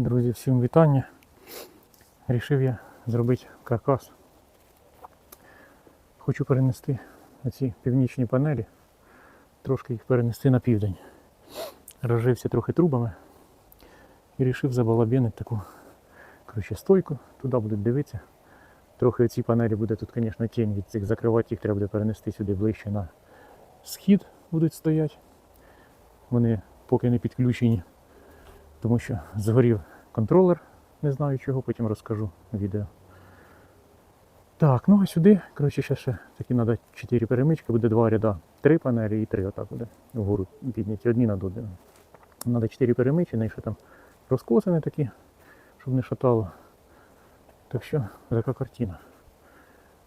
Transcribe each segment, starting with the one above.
Друзі, всім вітання. Рішив я зробити каркас. Хочу перенести ці північні панелі, трошки їх перенести на південь. Розжився трохи трубами і вирішив забалабінити таку коротше, стойку. Туди будуть дивитися. Трохи ці панелі буде тут, звісно, тінь від цих закривати, їх треба буде перенести сюди ближче на схід будуть стояти. Вони поки не підключені, тому що згорів контролер, не знаю чого, потім розкажу відео. Так, ну а сюди, коротше, ще, ще такі треба 4 перемички, буде два ряда. Три панелі і три отак буде вгору підняті, одні над одним. Треба 4 перемички, і ще там розкосини такі, щоб не шатало. Так що така картина.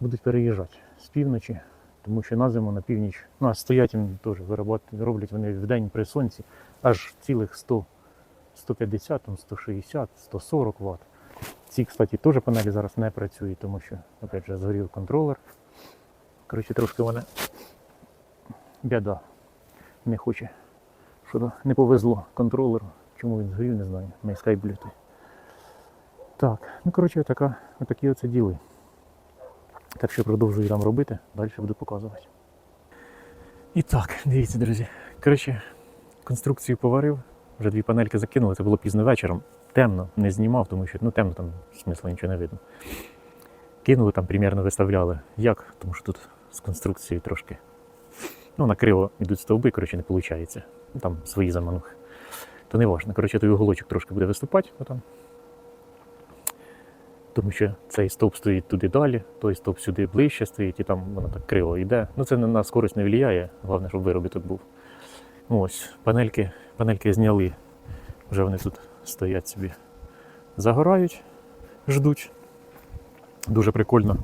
Будуть переїжджати з півночі, тому що на зиму на північ. Ну а стоять їм теж роблять вони в день при сонці аж цілих 100, 150, 160, 140 Вт. Ці, кстати, теж панелі зараз не працюють, тому що, опять же, згорів контролер. Коротше, трошки мене біда не хоче. Що не повезло контролеру. Чому він згорів, не знаю. На Skyblue. Так, ну коротше, така, отакі оце діли. Так що продовжую там робити, далі буду показувати. І так, дивіться, друзі. Коротше, конструкцію поварив, вже дві панельки закинули, це було пізно вечором. Темно, не знімав, тому що ну темно там смисла нічого не видно. Кинули там, примірно виставляли. Як? Тому що тут з конструкцією трошки. Ну, накриво йдуть стовби, коротше, не виходить. Ну, там свої заманухи. То не важно. Коротше, той уголочок трошки буде виступати. Отам. Тому що цей стовп стоїть туди далі, той стовп сюди ближче стоїть, і там воно так криво йде. Ну це на скорість не впливає, головне, щоб виробіток був. Ось, панельки, панельки зняли. Вже вони тут стоять собі. Загорають, ждуть. Дуже прикольно.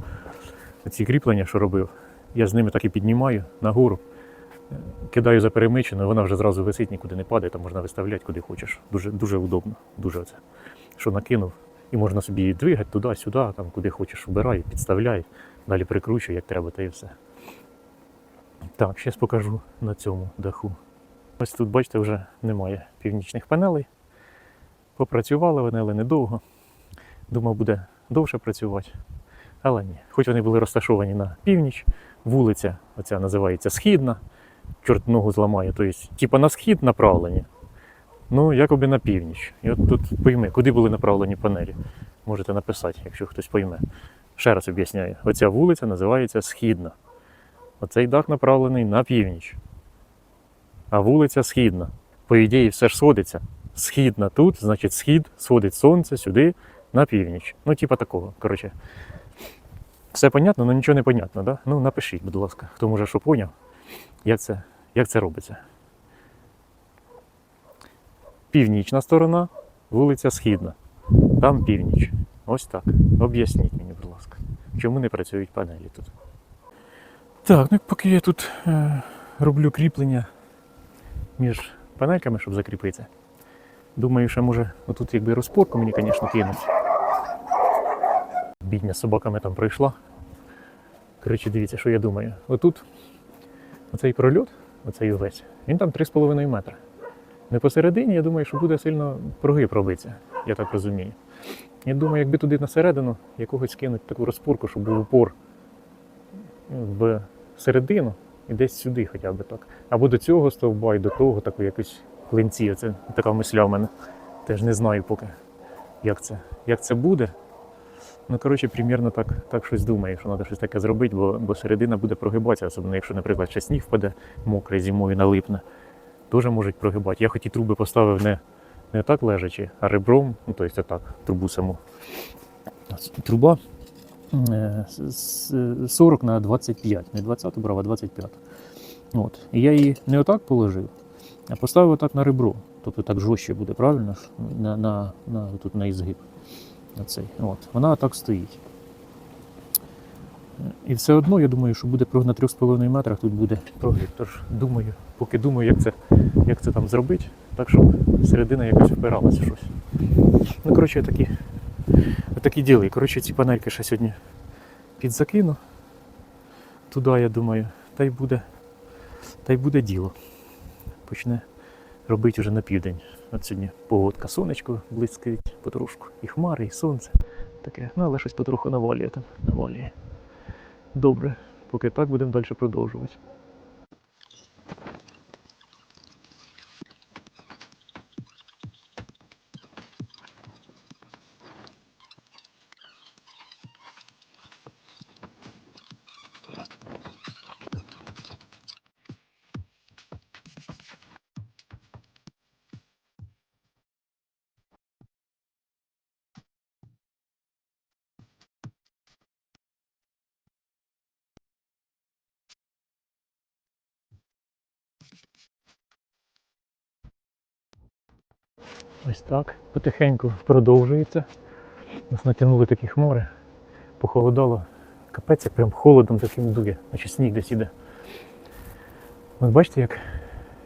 Ці кріплення, що робив, я з ними так і піднімаю нагору. Кидаю за перемичину, вона вже зразу висить, нікуди не падає, там можна виставляти куди хочеш. Дуже, дуже удобно. Дуже це. Що накинув, і можна собі її двигати туди-сюди, там куди хочеш, вбирай, підставляй, далі прикручуй, як треба, та і все. Так, зараз покажу на цьому даху. Ось тут, бачите, вже немає північних панелей. Попрацювали вони, але недовго. Думав, буде довше працювати. Але ні. Хоч вони були розташовані на північ, вулиця, оця називається Східна, чорт ногу зламає, тобто, типа на схід направлені. Ну, якоби на північ. І от тут пойми, куди були направлені панелі. Можете написати, якщо хтось пойме. Ще раз об'ясняю. Оця вулиця називається Східна. Оцей дах направлений на північ. А вулиця Східна. По ідеї, все ж сходиться. Східна тут, значить, схід, сходить сонце сюди на північ. Ну, типа такого. Коротше. Все понятно, але нічого не понятно, да? Ну, напишіть, будь ласка, хто може що поняв, як це, як це робиться. Північна сторона, вулиця Східна. Там північ. Ось так. Об'ясніть мені, будь ласка, чому не працюють панелі тут. Так, ну поки я тут е, роблю кріплення між панельками, щоб закріпитися. Думаю, що може отут якби розпорку мені, звісно, кинуть. Бідня з собаками там пройшла. Коротше, дивіться, що я думаю. Отут оцей прольот, оцей увесь, він там 3,5 метри. Не посередині, я думаю, що буде сильно прогиб робитися, я так розумію. Я думаю, якби туди на середину якогось кинуть таку розпорку, щоб був упор в середину і десь сюди хоча б так. Або до цього стовба і до того, таку якусь клинці. Це така мисля в мене. Теж не знаю поки, як це, як це буде. Ну, коротше, примірно так, так щось думаю, що треба щось таке зробити, бо, бо середина буде прогибатися, особливо якщо, наприклад, ще сніг впаде мокрий зимою налипне, теж можуть прогибати. Я хоч і труби поставив не, не так лежачи, а ребром, ну тобто так, трубу саму. Труба 40 на 25, не 20 брав, а 25. От. І я її не отак положив, а поставив отак на ребро. Тобто так жорстче буде, правильно? На, на, на, тут на ізгиб. На цей. От. Вона так стоїть. І все одно, я думаю, що буде на 3,5 метрах тут буде прогиб. Тож думаю, поки думаю, як це, як це там зробити, так щоб середина якось впиралася щось. Ну, коротше, такі, такі діли. Коротше, ці панельки ще сьогодні підзакину. Туди, я думаю, та й буде, та й буде діло. Почне робити вже на південь. От сьогодні погодка, сонечко блискить потрошку. І хмари, і сонце. Таке, ну але щось потроху навалює там, навалює. Добре, поки так будемо далі продовжувати. Ось так, потихеньку продовжується. Нас натягнули такі хмари, похолодало. Капець, як прям холодом таким дує, наче сніг десь іде. От бачите, як,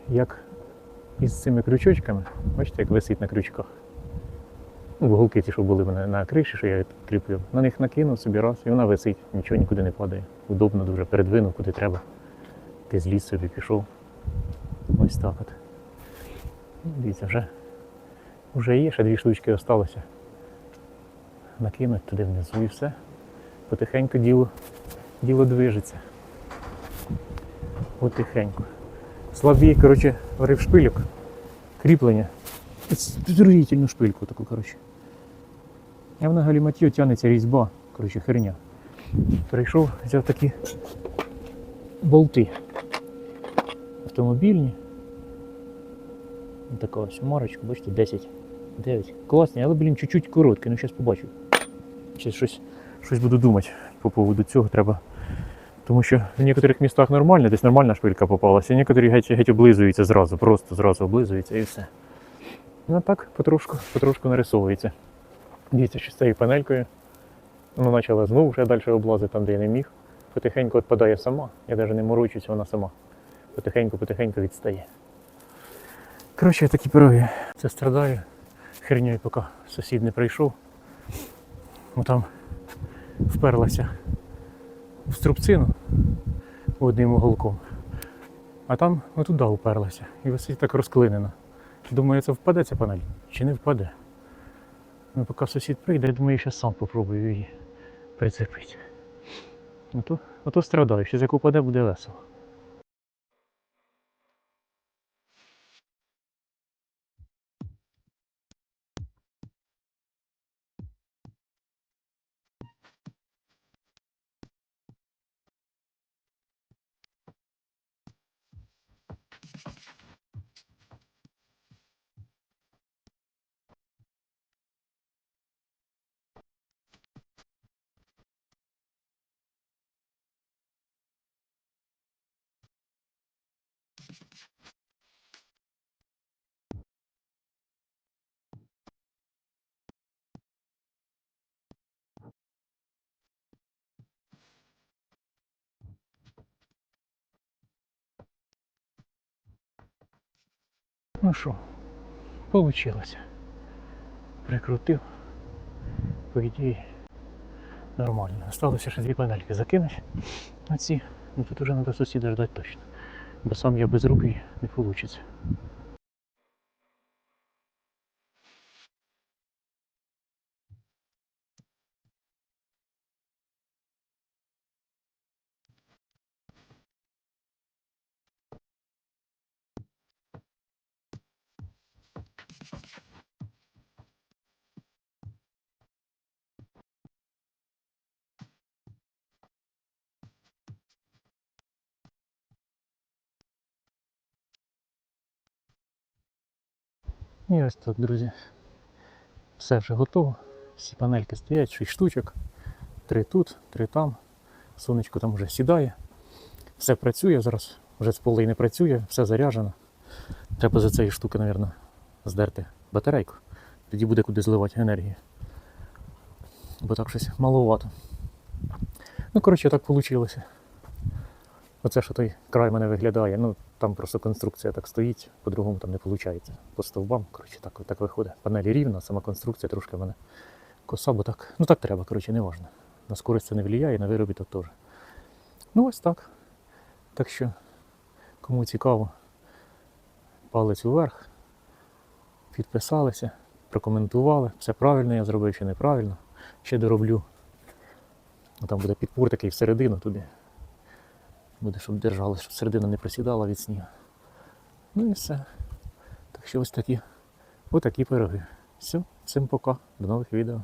як із цими крючочками, бачите, як висить на крючках. Ну, вуголки ті, що були мене на криші, що я кріплю. На них накинув собі раз, і вона висить, нічого нікуди не падає. Удобно дуже передвинув, куди треба. Ти зліз собі пішов. Ось так от. Дивіться, вже Уже є, ще дві штучки залишилося. Накинуть туди внизу і все. Потихеньку діло, діло движеться. Потихеньку. Слабій, коротше, варив шпильок. Кріплення. Підругітельну шпильку таку, коротше. А вона галіматію тягнеться різьба. Коротше, херня. Прийшов, взяв такі болти. Автомобільні. Така ось марочка, бачите, 10. 9. Класні, але, блін, чуть-чуть короткі, ну зараз побачу. Ще щось, щось буду думати по поводу цього треба. Тому що в некоторих містах нормально, десь нормальна шпилька попалася, а некоторі геть, геть облизуються зразу, просто зразу облизуються і все. Ну так, потрошку, потрошку нарисовується. Дивіться, що з цією панелькою. Вона почала знову вже далі облазити там, де я не міг. Потихеньку відпадає сама. Я навіть не морочусь, вона сама. Потихеньку-потихеньку відстає. Коротше, такі пироги. Це страдаю херньою, поки сусід не прийшов. Бо там вперлася в струбцину одним уголком. А там отуди уперлася. І висить так розклинено. Думаю, це впаде ця панель чи не впаде. Ну, поки сусід прийде, я думаю, я сам попробую її прицепити. Ото, ото страдаю, що як упаде, буде весело. Ну що, получилось. Прикрутив. По ідеї нормально. Осталося ще дві панельки закинути на ці. Ну тут вже треба сусіда ждати точно. Бо сам я без руки не вийде. І ось так, друзі. Все вже готово. Всі панельки стоять, 6 штучок. Три тут, три там. Сонечко там вже сідає. Все працює зараз, вже з полей не працює, все заряджено. Треба за цієї штуки, мабуть, здерти батарейку. Тоді буде куди зливати енергію. Бо так щось маловато. Ну, коротше, так вийшло. Оце що той край мене виглядає. Ну, там просто конструкція так стоїть, по-другому там не виходить. По стовбам, коротше, так, так виходить. Панелі рівна, сама конструкція трошки в мене коса, бо так. Ну так треба, коротше, не важно. На скорість це не впливає, на виробіток теж. Ну ось так. Так що, кому цікаво, палець уверх, підписалися, прокоментували. Все правильно я зробив чи неправильно. Ще дороблю. Ну, Там буде підпор такий всередину туди. Буде, щоб держалося, щоб середина не просідала від снігу. Ну і все. Так що ось такі, ось такі пироги. Все, всім пока, до нових відео.